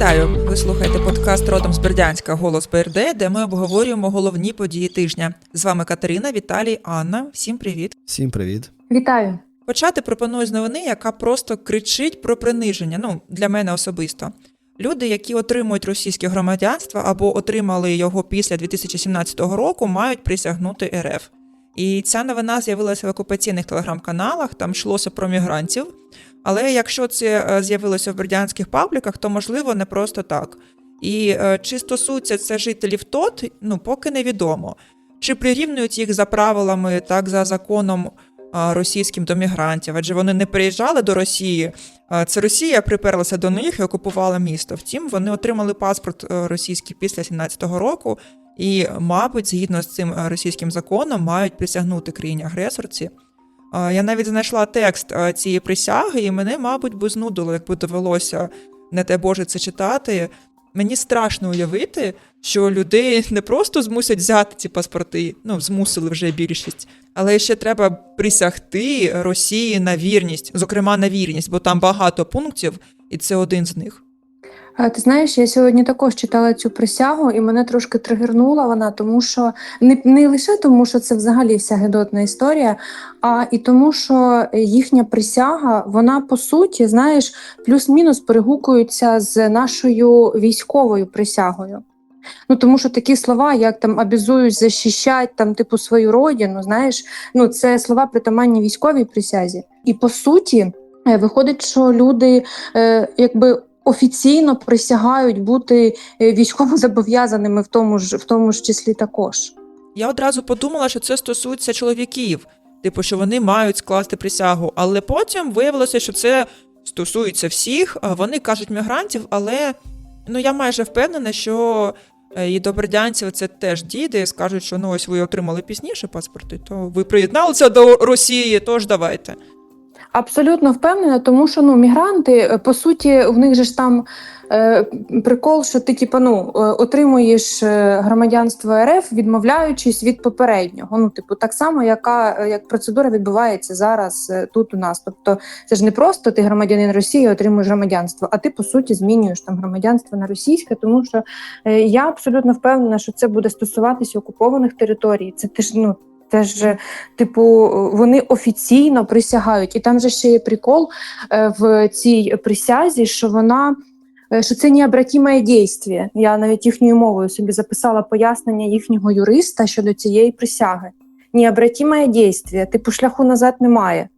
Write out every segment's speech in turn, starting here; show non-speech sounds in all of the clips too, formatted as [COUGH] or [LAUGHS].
Вітаю! Ви слухаєте подкаст Родом з Бердянська Голос БРД, де ми обговорюємо головні події тижня. З вами Катерина, Віталій, Анна. Всім привіт. Всім привіт. Вітаю. Почати пропоную з новини, яка просто кричить про приниження. Ну, для мене особисто. Люди, які отримують російське громадянство або отримали його після 2017 року, мають присягнути РФ. І ця новина з'явилася в окупаційних телеграм-каналах, там йшлося про мігрантів. Але якщо це е, з'явилося в бердянських пабліках, то можливо не просто так. І е, чи стосується це жителів ТОТ, ну поки невідомо. Чи прирівнюють їх за правилами, так за законом російським до мігрантів, адже вони не приїжджали до Росії. Це Росія приперлася до них і окупувала місто. Втім, вони отримали паспорт е, російський після 17-го року, і, мабуть, згідно з цим е, російським законом, мають присягнути країні агресорці. Я навіть знайшла текст е, цієї присяги, і мене, мабуть, би знудило, якби довелося, не те Боже, це читати. Мені страшно уявити, що людей не просто змусять взяти ці паспорти, ну змусили вже більшість, але ще треба присягти Росії на вірність, зокрема на вірність, бо там багато пунктів, і це один з них. Ти знаєш, я сьогодні також читала цю присягу, і мене трошки тригернула вона, тому що не, не лише тому, що це взагалі вся гедотна історія, а і тому, що їхня присяга, вона по суті, знаєш, плюс-мінус перегукується з нашою військовою присягою. Ну тому що такі слова, як там обязуюсь захищати там, типу, свою родину, знаєш, ну це слова притаманні військовій присязі. І по суті, е, виходить, що люди е, якби офіційно присягають бути е, військово зобов'язаними в тому ж в тому ж числі також. Я одразу подумала, що це стосується чоловіків, типу, що вони мають скласти присягу, але потім виявилося, що це стосується всіх. Вони кажуть мігрантів, але ну я майже впевнена, що е, і до бердянців це теж діди, скажуть, що ну ось ви отримали пізніше паспорти, то ви приєдналися до Росії, тож давайте. Абсолютно впевнена, тому що ну мігранти е, по суті в них же ж там е, прикол, що ти типу, ну, е, отримуєш громадянство РФ, відмовляючись від попереднього. Ну, типу, так само, яка як процедура відбувається зараз тут у нас. Тобто, це ж не просто ти громадянин Росії, отримуєш громадянство, а ти по суті змінюєш там громадянство на російське, тому що я абсолютно впевнена, що це буде стосуватися окупованих територій. Це теж ну. Теж, е, типу, вони офіційно присягають, і там же ще є прикол е, в цій присязі, що вона е, що це необратиме дійство. Я навіть їхньою мовою собі записала пояснення їхнього юриста щодо цієї присяги. Необратиме дійство, типу шляху назад немає.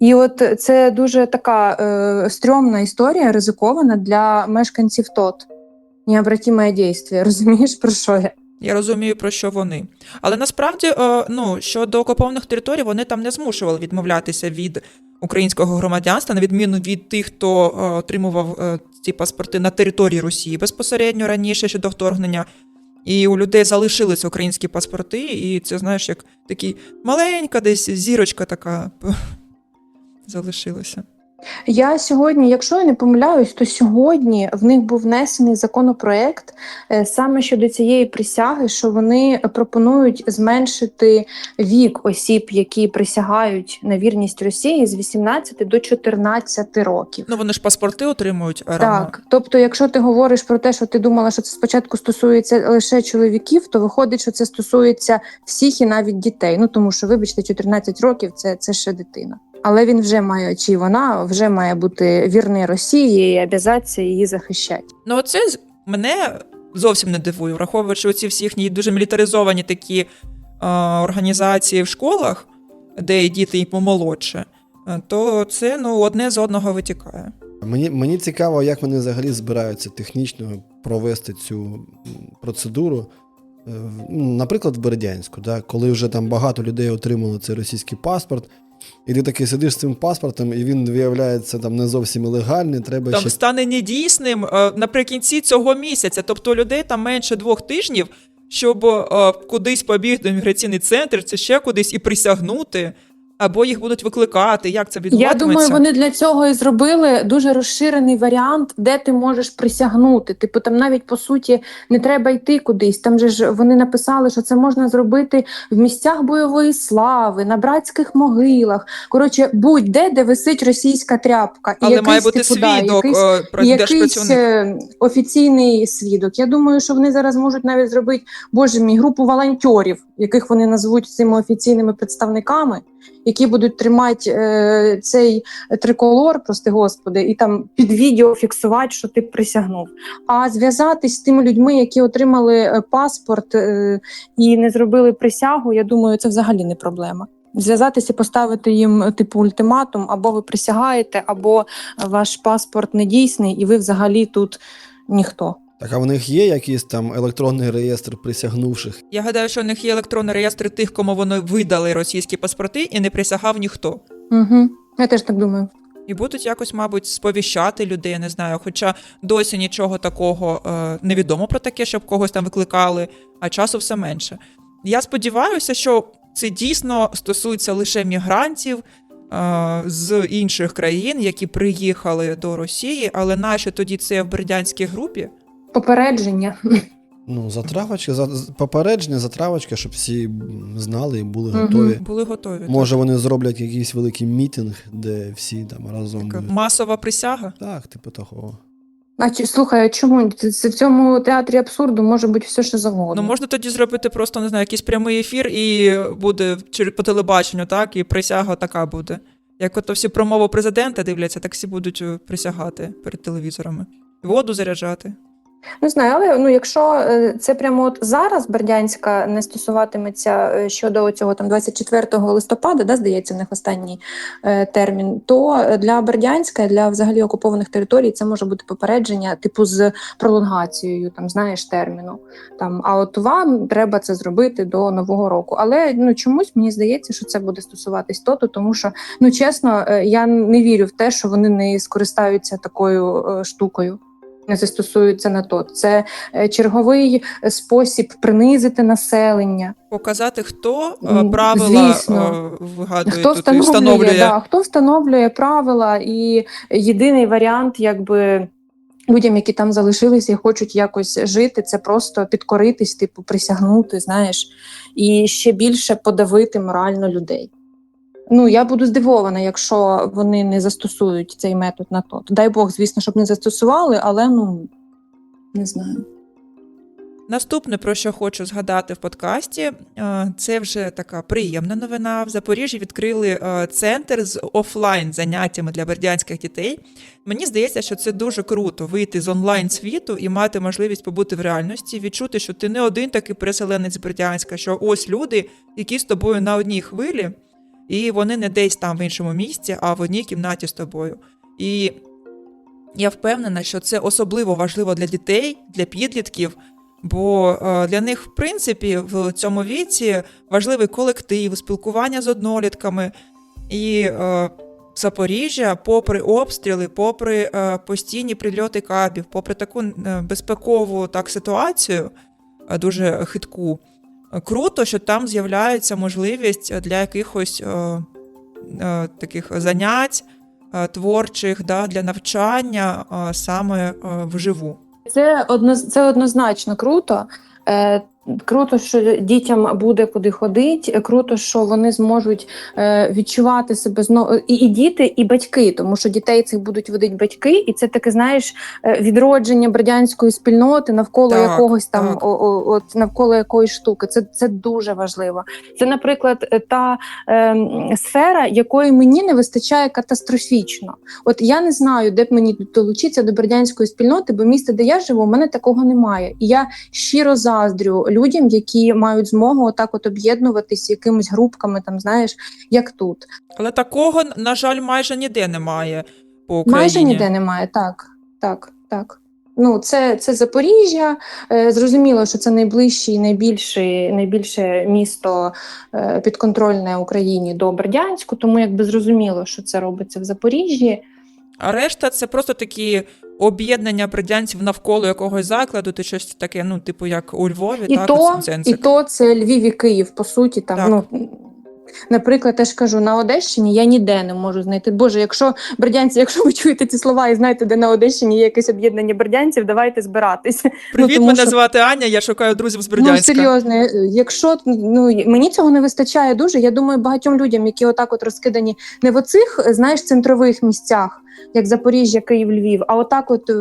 І от це дуже така е, стрьомна історія, ризикована для мешканців ТОТ. Необратиме дійство. [LAUGHS] Розумієш, про що я? Я розумію, про що вони. Але насправді, е, ну, щодо окупованих територій, вони там не змушували відмовлятися від українського громадянства, на відміну від тих, хто е, отримував е, ці паспорти на території Росії безпосередньо раніше ще до вторгнення. І у людей залишилися українські паспорти, і це, знаєш, як такі маленька десь зірочка така [LAUGHS] залишилася. Я сьогодні, якщо я не помиляюсь, то сьогодні в них був внесений законопроект е, саме щодо цієї присяги, що вони пропонують зменшити вік осіб, які присягають на вірність Росії з 18 до 14 років. Ну, вони ж паспорти отримують рано. Так, тобто, якщо ти говориш про те, що ти думала, що це спочатку стосується лише чоловіків, то виходить, що це стосується всіх і навіть дітей. Ну тому що, вибачте, 14 років це, це ще дитина. Але він вже має чи вона вже має бути вірний Росії і обязатися її захищати. Ну, оце мене зовсім не дивує, враховуючи оці всі їхні дуже мілітаризовані такі е, організації в школах, де і діти і помолодше, е, то це ну, одне з одного витікає. Мені, мені цікаво, як вони взагалі збираються технічно провести цю процедуру. Е, ну, Наприклад, в Бердянську, да, коли вже там багато людей отримали цей російський паспорт, і ти такий сидиш з цим паспортом, і він виявляється там не зовсім легальний, треба Там ще стане недійсним е, наприкінці цього місяця. Тобто людей там менше двох тижнів, щоб е, кудись побігти в міграційний центр, це ще кудись і присягнути. Або їх будуть викликати. Як це Я думаю, вони для цього і зробили дуже розширений варіант, де ти можеш присягнути. Типу, там навіть по суті не треба йти кудись. Там же ж вони написали, що це можна зробити в місцях бойової слави, на братських могилах. Коротше, будь-де, де висить російська тряпка. І Але якийсь, має бути типу, да, свідок якийсь- е, про якийсь е, офіційний свідок. Я думаю, що вони зараз можуть навіть зробити боже мій групу волонтерів, яких вони назвуть цими офіційними представниками, які будуть тримати е, цей триколор, прости господи, і там під відео фіксувати, що ти присягнув. А зв'язатись з тими людьми, які отримали е, паспорт е, і не зробили присягу, я думаю, це взагалі не проблема. Зв'язатися поставити їм типу ультиматум, або ви присягаєте, або ваш паспорт недійсний, і ви взагалі тут ніхто. Так, а в них є якийсь там електронний реєстр присягнувших? Я гадаю, що у них є електронний реєстр тих, кому вони видали російські паспорти, і не присягав ніхто. Угу. Я теж так думаю. І будуть якось, мабуть, сповіщати людей, не знаю. Хоча досі нічого такого е, невідомо про таке, щоб когось там викликали, а часу все менше. Я сподіваюся, що це дійсно стосується лише мігрантів е, з інших країн, які приїхали до Росії, але наші тоді це в бердянській групі. Попередження. Ну, затравочки, за, попередження, затравочки, щоб всі знали і були Мгм. готові. Були готові. Може, вони зроблять якийсь великий мітинг, де всі там разом Така будуть. масова присяга. Так, типу того. А чи слухай, а чому це, це в цьому театрі абсурду може бути все, що завгодно? Ну можна тоді зробити просто не знаю, якийсь прямий ефір, і буде через по телебаченню, так, і присяга така буде. Як ото всі промову президента дивляться, так всі будуть е, присягати перед телевізорами. Воду заряджати. Не знаю, але ну якщо е, це прямо от зараз Бердянська не стосуватиметься е, щодо цього там 24 листопада, да, здається, в них останній е, термін, то для Бердянська, для взагалі окупованих територій, це може бути попередження, типу з пролонгацією, там знаєш терміну. Там, а от вам треба це зробити до нового року. Але ну чомусь мені здається, що це буде стосуватись тото, тому що ну чесно, е, я не вірю в те, що вони не скористаються такою е, штукою застосуються на то. Це е, черговий е, спосіб принизити населення. Показати, хто е, правила звісно. вигадує Хто тут встановлює, встановлює. Да, хто встановлює правила, і єдиний варіант, якби. Людям, які там залишилися і хочуть якось жити, це просто підкоритись, типу, присягнути, знаєш, і ще більше подавити морально людей. Ну, я буду здивована, якщо вони не застосують цей метод на то. Дай Бог, звісно, щоб не застосували, але ну не знаю. Наступне, про що хочу згадати в подкасті, е, це вже така приємна новина. В Запоріжжі відкрили е, центр з офлайн заняттями для бердянських дітей. Мені здається, що це дуже круто вийти з онлайн світу і мати можливість побути в реальності, відчути, що ти не один такий переселенець з Бердянська, що ось люди, які з тобою на одній хвилі, і вони не десь там в іншому місці, а в одній кімнаті з тобою. І я впевнена, що це особливо важливо для дітей, для підлітків. Бо е, для них, в принципі, в цьому віці важливий колектив, спілкування з однолітками. І е, Запоріжжя, попри обстріли, попри е, постійні прильоти кабів, попри таку е, безпекову так ситуацію, е, дуже хитку, круто, що там з'являється можливість для якихось е, е, таких занять е, творчих да, для навчання е, саме е, вживу. Це одно, це однозначно круто. Е, круто, що дітям буде куди ходити. Круто, що вони зможуть е, відчувати себе знову і, і діти, і батьки, тому що дітей цих будуть водити батьки, і це таке, знаєш, е, відродження бродянської спільноти навколо Так, якогось там, так. о, о, от навколо якоїсь штуки. Це, це дуже важливо. Це, наприклад, е, та е, сфера, якої мені не вистачає катастрофічно. От я не знаю, де б мені долучитися до бердянської спільноти, бо місце, де я живу, у мене такого немає. І я щиро заздрю людям, які мають змогу отак от об'єднуватись якимись групками, там знаєш, як тут. Але такого, на жаль, майже ніде немає по Україні. Майже ніде немає. Так, так, так. Ну, це, це Запоріжжя. Е, зрозуміло, що це найближче і найбільше, найбільше місто е, підконтрольне Україні до Бердянську, тому якби зрозуміло, що це робиться в Запоріжжі. А решта це просто такі об'єднання бродянців навколо якогось закладу, ти щось таке, ну, типу, як у Львові, І так, то, і то це Львів і Київ, по суті, там Так. ну Наприклад, я ж кажу, на Одещині я ніде не можу знайти. Боже, якщо бердянці, якщо ви чуєте ці слова і знаєте, де на Одещині є якесь об'єднання бердянців, давайте збиратися. Привіт, тому мене що- звати Аня. Я шукаю друзів з Ну серйозно, якщо ну мені цього не вистачає дуже. Я думаю, багатьом людям, які отак от розкидані не в оцих, знаєш, центрових місцях, як Запоріжжя, Київ, Львів, а отак, от е,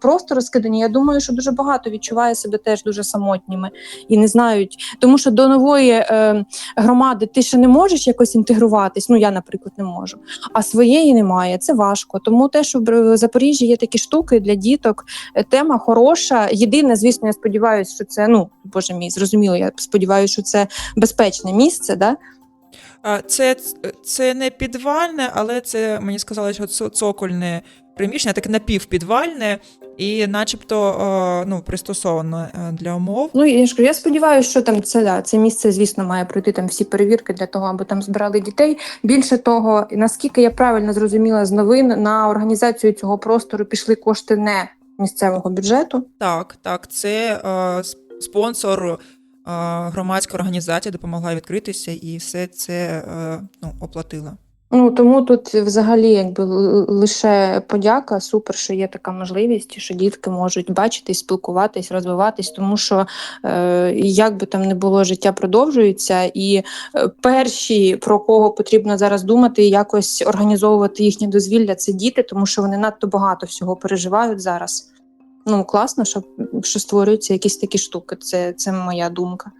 просто розкидані. Я думаю, що дуже багато відчуває себе теж дуже самотніми і не знають, тому що до нової е, громади ти ще не можеш якось інтегруватись. Ну я, наприклад, не можу, а своєї немає. Це важко. Тому те, що в Запоріжжі є такі штуки для діток, е, тема хороша. Єдине, звісно, я сподіваюся, що це ну боже мій, зрозуміло. Я сподіваюся, що це безпечне місце. Да? Це, це не підвальне, але це мені сказали, що цокольне приміщення, таке напівпідвальне і, начебто, ну, пристосоване е, для умов. Ну я ж кажу, я сподіваюся, що там це да, це місце, звісно, має пройти там всі перевірки для того, аби там збирали дітей. Більше того, наскільки я правильно зрозуміла з новин, на організацію цього простору пішли кошти не місцевого бюджету. Так, так, це е, спонсор громадська організація допомогла відкритися і все це е, ну, оплатила. Ну тому тут взагалі якби лише подяка, супер, що є така можливість, що дітки можуть бачитись, спілкуватись, розвиватись, тому що е, як би там не було, життя продовжується, і е, перші, про кого потрібно зараз думати, якось організовувати їхнє дозвілля, це діти, тому що вони надто багато всього переживають зараз. Ну класно, що, що створюються якісь такі штуки. Це, це моя думка.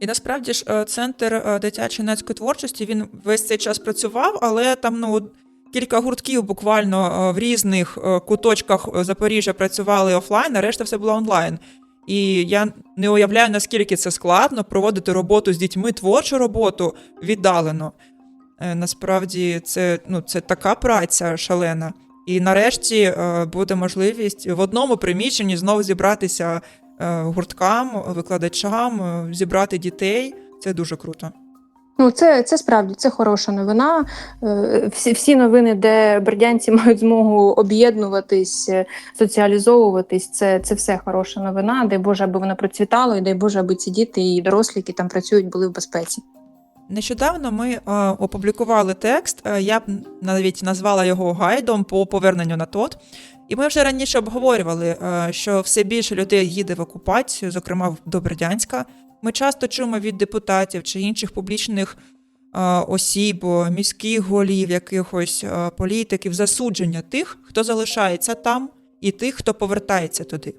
І насправді ж е, центр е, дитячої юнацької творчості він весь цей час працював, але там ну кілька гуртків буквально е, в різних куточках Запоріжжя працювали офлайн, а решта все було онлайн. І я не уявляю, наскільки це складно проводити роботу з дітьми, творчу роботу віддалено. Насправді це, ну, це така праця шалена. І нарешті е, буде можливість в одному приміщенні знову зібратися е, гурткам, викладачам, е, зібрати дітей. Це дуже круто. Ну, це, це справді це хороша новина. Всі, всі новини, де бердянці [LAUGHS] мають змогу об'єднуватись, соціалізовуватись, це, це все хороша новина. Дай Боже, аби вона процвітала, і дай Боже, аби ці діти і дорослі, які там працюють, були в безпеці. Нещодавно ми е, опублікували текст. е, я б навіть назвала його гайдом по поверненню на ТОТ. І ми вже раніше обговорювали, е, що все більше людей їде в окупацію, зокрема до Бердянська. Ми часто чуємо від депутатів чи інших публічних осіб, міських голів, якихось політиків, засудження тих, хто залишається там, і тих, хто повертається туди.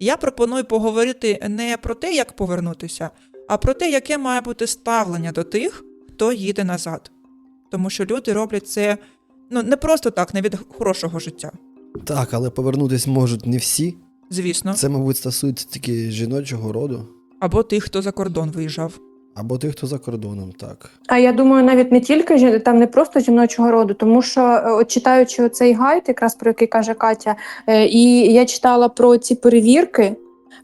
Я пропоную поговорити не про те, як повернутися, а про те, яке має бути ставлення до тих, хто їде назад. Тому що люди роблять це ну, не просто так, не від хорошого життя. Так, але повернутись можуть не всі. Звісно, Це, мабуть, стосується тільки жіночого роду, або тих, хто за кордон виїжджав. або тих, хто за кордоном, так. А я думаю, навіть не тільки жі- там не просто жіночого роду, тому що е, от читаючи цей гайд, якраз про який каже Катя, е, і я читала про ці перевірки.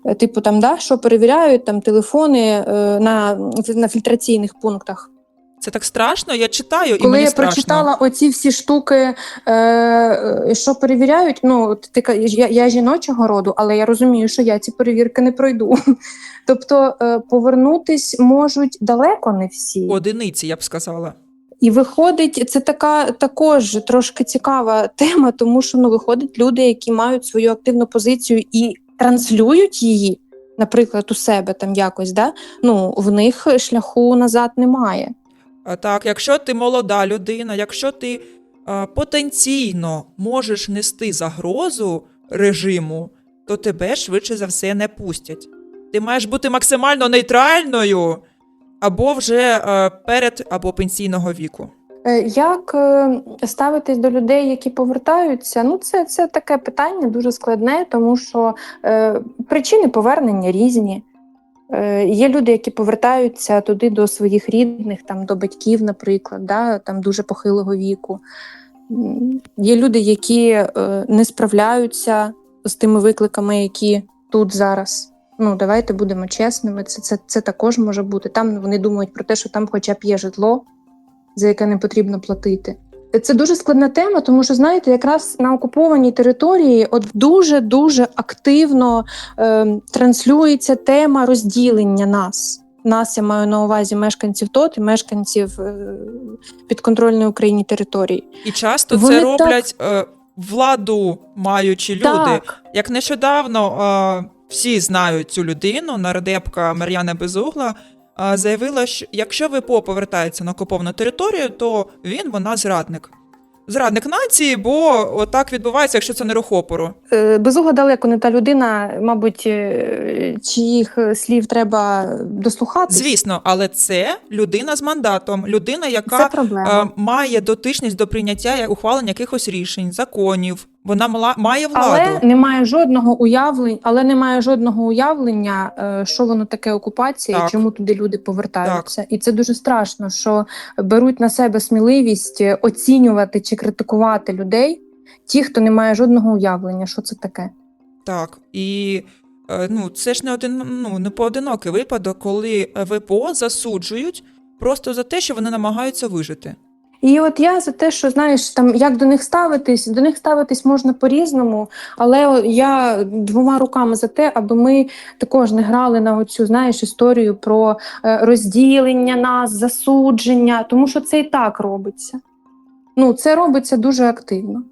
Е, Типу, там, да, що перевіряють там телефони е, на, на фільтраційних пунктах. Це так страшно, я читаю, і Коли мені я страшно. прочитала оці всі штуки, е, е, що перевіряють, ну ти я, я жіночого роду, але я розумію, що я ці перевірки не пройду. [LAUGHS] Тобто е, повернутись можуть далеко не всі. Одиниці, я б сказала. І виходить, це така також трошки цікава [LAUGHS] тема, тому що ну виходить люди, які мають свою активну позицію і транслюють її, наприклад, у себе там якось, да? ну в них шляху назад немає. Так, якщо ти молода людина, якщо ти а, потенційно можеш нести загрозу режиму, то тебе швидше за все не пустять. Ти маєш бути максимально нейтральною або вже е, перед або пенсійного віку. Е, Як е, ставитись до людей, які повертаються? Ну, це, це таке питання дуже складне, тому що е, причини повернення різні. Е, є люди, які повертаються туди до своїх рідних, там до батьків, наприклад, да, там дуже похилого віку. Є люди, які е, не справляються з тими викликами, які тут зараз. Ну, давайте будемо чесними. Це, це, це також може бути. Там вони думають про те, що там хоча б є житло, за яке не потрібно платити. Це дуже складна тема, тому що знаєте, якраз на окупованій території от дуже дуже активно е, транслюється тема розділення нас. нас я маю на увазі мешканців ТОТ і мешканців е, підконтрольної Україні території. І часто Вони це роблять е, владу маючі люди. Так, Як нещодавно е, всі знають цю людину, нардепка Мар'яна Безугла заявила, що якщо ВПО повертається на окуповану територію, то він вона зрадник. Зрадник нації, бо отак відбувається, якщо це не рух опору. Е, Безугла далеко не та людина, мабуть, е, чиїх слів треба дослухатись. Звісно, але це людина з мандатом, людина, яка е, має дотичність до прийняття ухвалення якихось рішень, законів. Вона мала, має владу. Але немає жодного уявлення, але немає жодного уявлення, е, що воно таке окупація, Так. і чому туди люди повертаються. І це дуже страшно, що беруть на себе сміливість е, оцінювати чи критикувати людей, ті, хто не має жодного уявлення, що це таке. Так, і е, ну, це ж не один, ну, не поодинокий випадок, коли ВПО засуджують просто за те, що вони намагаються вижити. І от я за те, що знаєш, там як до них ставитись, до них ставитись можна по-різному, але я двома руками за те, аби ми також не грали на оцю знаєш історію про е, розділення нас, засудження, тому що це і так робиться. Ну, це робиться дуже активно.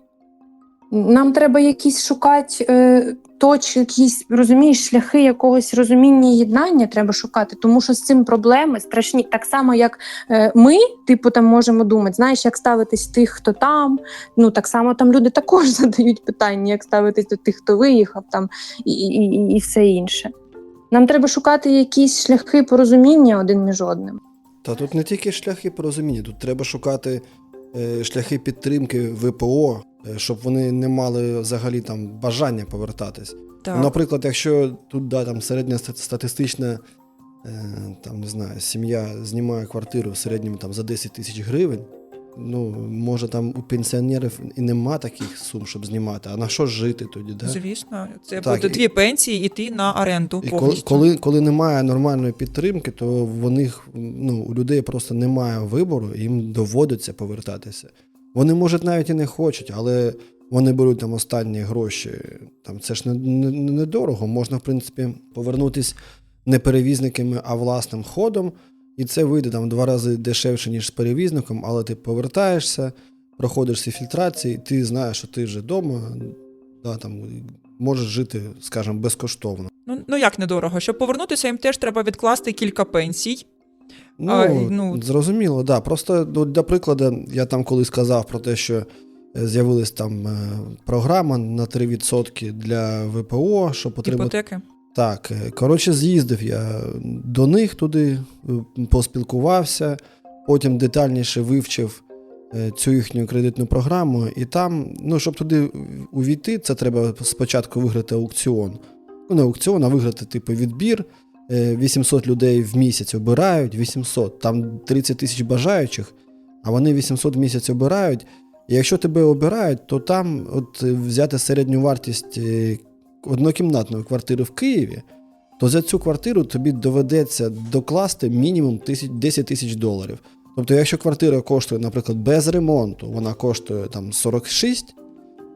Нам треба якісь шукати е, точ, якісь розумієш, шляхи якогось розуміння і єднання треба шукати, тому що з цим проблеми страшні, так само як Е, Ми, типу, там можемо думати, знаєш, як ставитись тих, хто там. Ну так само там люди також [LAUGHS] задають питання, як ставитись до тих, хто виїхав там, і, і, і, все інше. Нам треба шукати якісь шляхи порозуміння один між одним. Та тут не тільки шляхи порозуміння, тут треба шукати е, шляхи підтримки ВПО, щоб вони не мали взагалі там бажання повертатись. Так. Наприклад, якщо тут да, там середня статистична е, там, не знаю, сім'я знімає квартиру в середньому там, за 10 тисяч гривень, ну, може там у пенсіонерів і нема таких сум, щоб знімати. А на що жити тоді? Да? Звісно, це Так, буде і- дві пенсії йти на оренду. І коли, коли, коли немає нормальної підтримки, то в них, ну, у людей просто немає вибору, їм доводиться повертатися. Вони, може, навіть і не хочуть, але вони беруть там останні гроші. Там, це ж недорого, не, не. Можна, в принципі, повернутися не перевізниками, а власним ходом. І це вийде там два рази дешевше, ніж з перевізником, але ти повертаєшся, проходиш всі фільтрації, ти знаєш, що ти вже вдома, да, там, можеш жити, скажімо, безкоштовно. Ну, ну як недорого? Щоб повернутися, їм теж треба відкласти кілька пенсій. Ну, А, ну- зрозуміло, да. Просто ну, для прикладу, я там колись сказав про те, що е, з'явилась там е, програма на 3% для ВПО, щоб отримати. Іпотеки. Так, е, коротше, з'їздив я до них туди, поспілкувався, потім детальніше вивчив цю їхню кредитну програму, і там, ну, щоб туди увійти, це треба спочатку виграти аукціон. Ну, не аукціон, а виграти, типу, відбір. Е, 800 людей в місяць обирають, 800, там 30 тисяч бажаючих, а вони 800 в місяць обирають. І якщо тебе обирають, то там от е, взяти середню вартість е, однокімнатної квартири в Києві, то за цю квартиру тобі доведеться докласти мінімум 10 тисяч доларів. Тобто, якщо квартира коштує, наприклад, без ремонту, вона коштує там 46,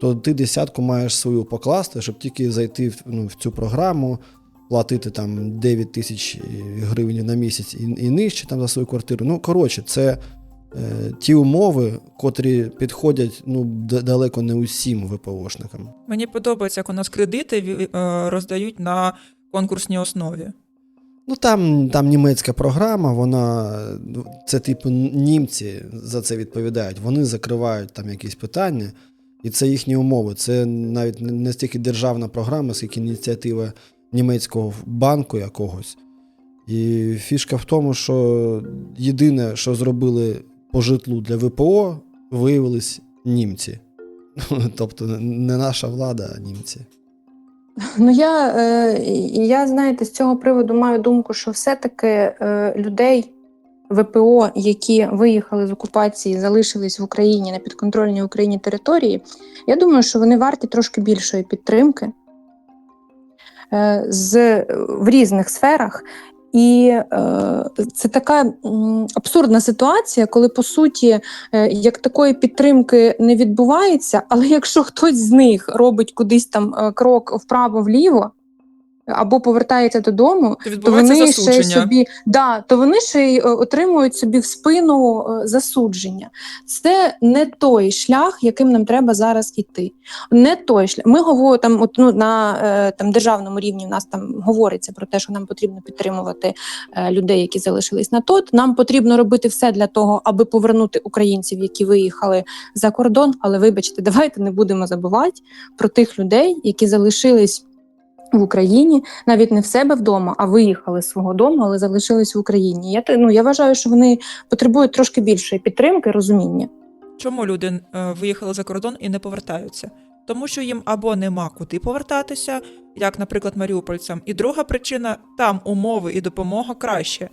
то ти десятку маєш свою покласти, щоб тільки зайти в, ну, в цю програму, платити там 9 тисяч гривень на місяць і, і нижче там за свою квартиру. Ну, коротше, це е, ті умови, котрі підходять ну, далеко не усім ВПОшникам. Мені подобається, як у нас кредити е, роздають на конкурсній основі. Ну там, там німецька програма, вона це типу німці за це відповідають. Вони закривають там якісь питання, і це їхні умови. Це навіть не стільки державна програма, скільки ініціатива німецького банку якогось. І фішка в тому, що єдине, що зробили по житлу для ВПО, виявились німці. [LAUGHS] Тобто не наша влада, а німці. Ну я, е, я знаєте, з цього приводу маю думку, що все-таки е, людей ВПО, які виїхали з окупації, залишились в Україні на підконтрольній Україні території, я думаю, що вони варті трошки більшої підтримки з, в різних сферах. І е, це така абсурдна ситуація, коли по суті е, як такої підтримки не відбувається, але якщо [LAUGHS] хтось з них робить кудись там е, крок вправо-вліво, або повертається додому, То вони ще засудження. собі да, то вони ще й е, отримують собі в спину е, засудження. Це не той шлях, яким нам треба зараз іти. Не той шлях. Ми говоримо там, от, ну, на е, там державному рівні. В нас там говориться про те, що нам потрібно підтримувати людей, які залишились на тот. Нам потрібно робити все для того, аби повернути українців, які виїхали за кордон. Але вибачте, [LAUGHS] давайте не будемо забувати про тих людей, які залишились. В Україні навіть не в себе вдома, а виїхали з свого дому, але залишились в Україні. Я ну я вважаю, що вони потребують трошки більшої підтримки, розуміння. Чому люди е, виїхали за кордон і не повертаються? Тому що їм або нема куди повертатися, як, наприклад, маріупольцям, і друга причина там умови і допомога краще.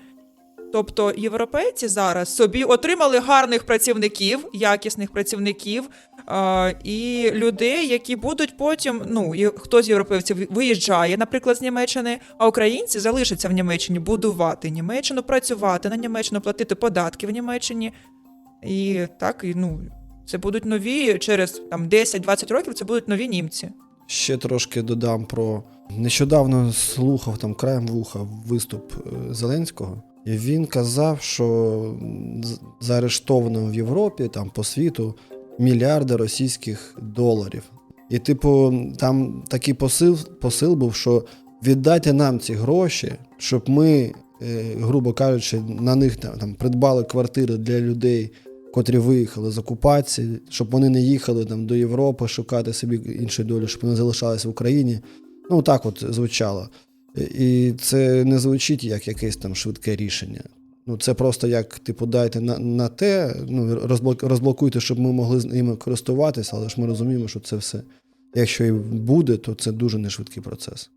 Тобто європейці зараз собі отримали гарних працівників, якісних працівників е, і людей, які будуть потім. Ну і хто з європейців виїжджає, наприклад, з Німеччини, а українці залишаться в Німеччині будувати Німеччину, працювати на Німеччину, платити податки в Німеччині. І так, і, ну, це будуть нові через там 10-20 років. Це будуть нові німці. Ще трошки додам про нещодавно слухав там краєм вуха виступ е, Зеленського, він казав, що заарештовано в Європі там по світу мільярди російських доларів. І, типу, там такий посил, посил був, що віддайте нам ці гроші, щоб ми, е, грубо кажучи, на них там, придбали квартири для людей, котрі виїхали з окупації, щоб вони не їхали там до Європи шукати собі іншої долі, щоб вони залишалися в Україні. Ну, так от звучало. І це не звучить як якесь там швидке рішення. Ну, це просто як, типу, дайте на, на те, ну, розблок, розблокуйте, щоб ми могли з ними користуватися, але ж ми розуміємо, що це все. Якщо і буде, то це дуже нешвидкий процес.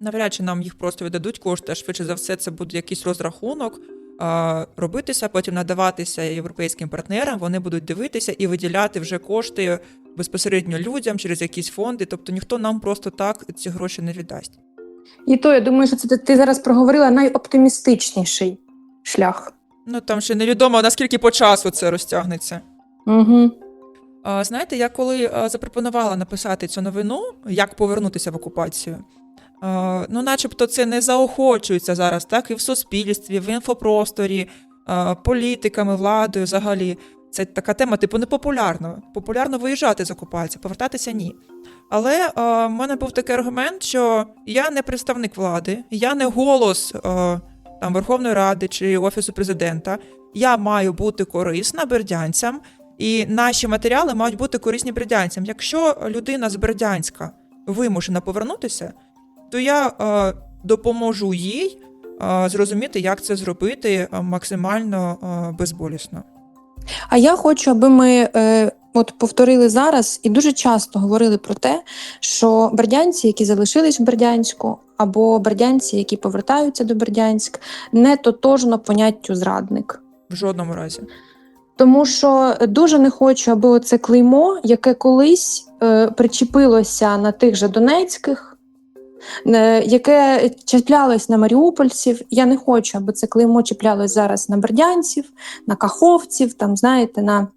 Навряд чи нам їх просто віддадуть кошти, а швидше за все, це буде якийсь розрахунок. а, Робитися, потім надаватися європейським партнерам, вони будуть дивитися і виділяти вже кошти безпосередньо людям через якісь фонди. Тобто ніхто нам просто так ці гроші не віддасть. І то я думаю, що це ти- зараз проговорила найоптимістичніший шлях. Ну там ще невідомо наскільки по часу це розтягнеться. Угу. А, Знаєте, я коли запропонувала написати цю новину, як повернутися в окупацію, ну, начебто, це не заохочується зараз, так і в суспільстві, в інфопросторі, політиками, владою взагалі. Це така тема, типу, непопулярно. Популярно виїжджати з окупації, повертатися ні. Але а, в мене був такий аргумент, що я не представник влади, я не голос а, там, Верховної Ради чи Офісу президента. Я маю бути корисна бердянцям, і наші матеріали мають бути корисні бердянцям. Якщо людина з Бердянська вимушена повернутися, то я е, допоможу їй е, зрозуміти, як це зробити е, максимально е, безболісно. А я хочу, аби ми е, от повторили зараз і дуже часто говорили про те, що бердянці, які залишились в Бердянську, або бердянці, які повертаються до Бердянськ, не тотожно поняттю зрадник. В жодному разі. Тому що дуже не хочу, аби оце клеймо, яке колись е, причепилося на тих же Донецьких, яке чіплялось на маріупольців. Я не хочу, аби це клеймо чіплялось зараз на бердянців, на каховців, там, знаєте, на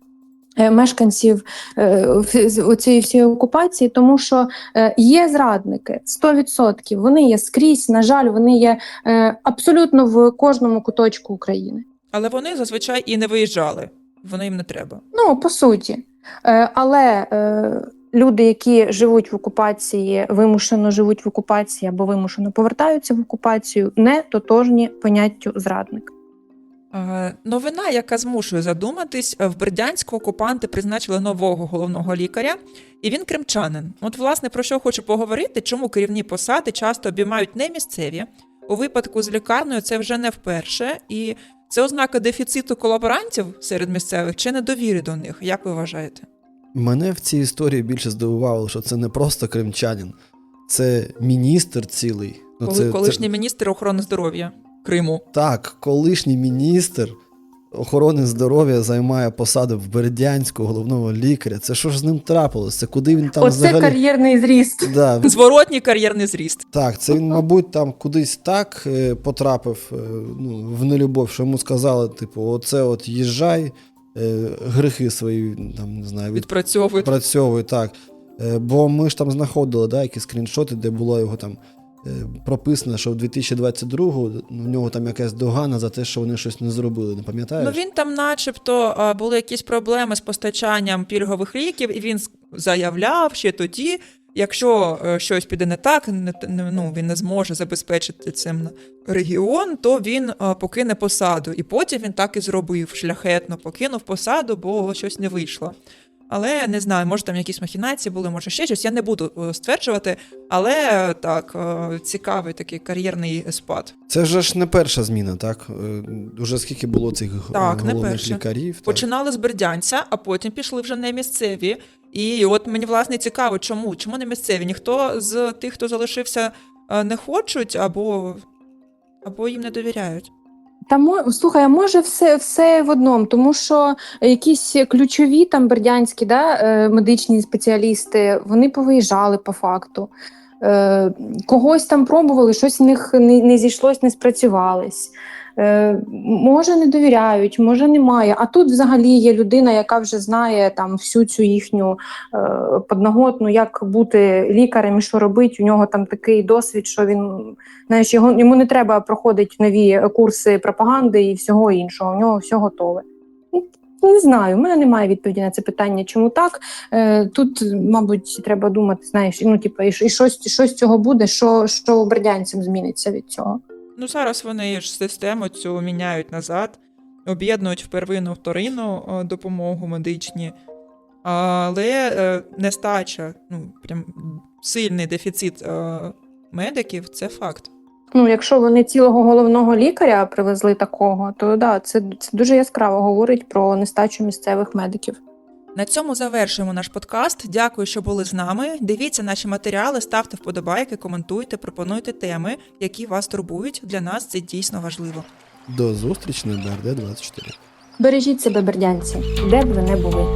е, мешканців е, в- всієї окупації, тому що е, є зрадники 100%, вони є скрізь, на жаль, вони є е, абсолютно в кожному куточку України. Але вони зазвичай і не виїжджали. Вони їм не треба. Ну, по суті. Е, але е, люди, які живуть в окупації, вимушено живуть в окупації або вимушено повертаються в окупацію, не тотожні поняттю зрадник. Е, Новина, яка змушує задуматись, е, в Бердянську окупанти призначили нового головного лікаря, і він кримчанин. От, власне, про що хочу поговорити, чому керівні посади часто обіймають не місцеві. У випадку з лікарнею це вже не вперше, і це ознака дефіциту колаборантів серед місцевих чи недовіри до них. Як ви вважаєте? Мене в цій історії більше здивувало, що це не просто кримчанин, це міністр цілий. Ну, Коли це, колишній це, міністр охорони здоров'я Криму. Так, колишній міністр охорони здоров'я займає посаду в Бердянську головного лікаря. Це що ж з ним трапилось? Це куди він там Оце взагалі? кар'єрний зріст. Да, [LAUGHS] Зворотній кар'єрний зріст. так, це він, мабуть, там кудись так е, потрапив е, ну, в нелюбов, що йому сказали, типу, оце от їжджай, е, грехи свої там, не знаю, Відпрацьовують. відпрацьовуй, так. Е, Бо ми ж там знаходили да, якісь скріншоти, де було його там е, прописано, що в 2022 в нього там якась догана за те, що вони щось не зробили. Не пам'ятаєш? Ну він там, начебто, були якісь проблеми з постачанням пільгових ліків, і він заявляв ще тоді, якщо е, щось піде не так, не, не- ну, він не зможе забезпечити цим регіон, то він е, покине посаду. І потім він так і зробив шляхетно, покинув посаду, бо щось не вийшло. Але не знаю, може там якісь махінації були, може ще щось. Я не буду е, стверджувати, але так, цікавий такий кар'єрний спад. Це вже ж не перша зміна, так? Уже скільки було цих Так, не головних перша. лікарів. Так. Починали з Бердянця, а потім пішли вже не місцеві. І от мені власне цікаво, чому? Чому не місцеві? Ніхто з тих, хто залишився, е, не хочуть або, або їм не довіряють. Та слухай, може все, все в одному, тому що якісь ключові там бердянські да, е, медичні спеціалісти вони повиїжджали по факту. Е, когось там пробували, щось в них не, не зійшлось, не спрацювалось. Е, може, не довіряють, може немає. А тут взагалі є людина, яка вже знає там всю цю їхню е, подноготну, як бути лікарем і що робити. У нього там такий досвід, що він Знаєш, його йому не треба проходити нові курси пропаганди і всього іншого. У нього все готове. Ну, Не знаю, у мене немає відповіді на це питання, чому так. Е, тут, мабуть, треба думати, знаєш, ну, типу, і щось, щось цього буде, що, що бердянцям зміниться від цього. Ну зараз вони ж систему цю міняють назад, об'єднують в первинну вторинну е, допомогу медичні, але е, нестача, ну прям сильний дефіцит е, медиків це факт. Ну, якщо вони цілого головного лікаря привезли такого, то да, це, це дуже яскраво говорить про нестачу місцевих медиків. На цьому завершуємо наш подкаст. Дякую, що були з нами. Дивіться наші матеріали, ставте вподобайки, коментуйте, пропонуйте теми, які вас турбують. Для нас це дійсно важливо. До зустрічі на БРД 24. Бережіть себе, бердянці, де б ви не були.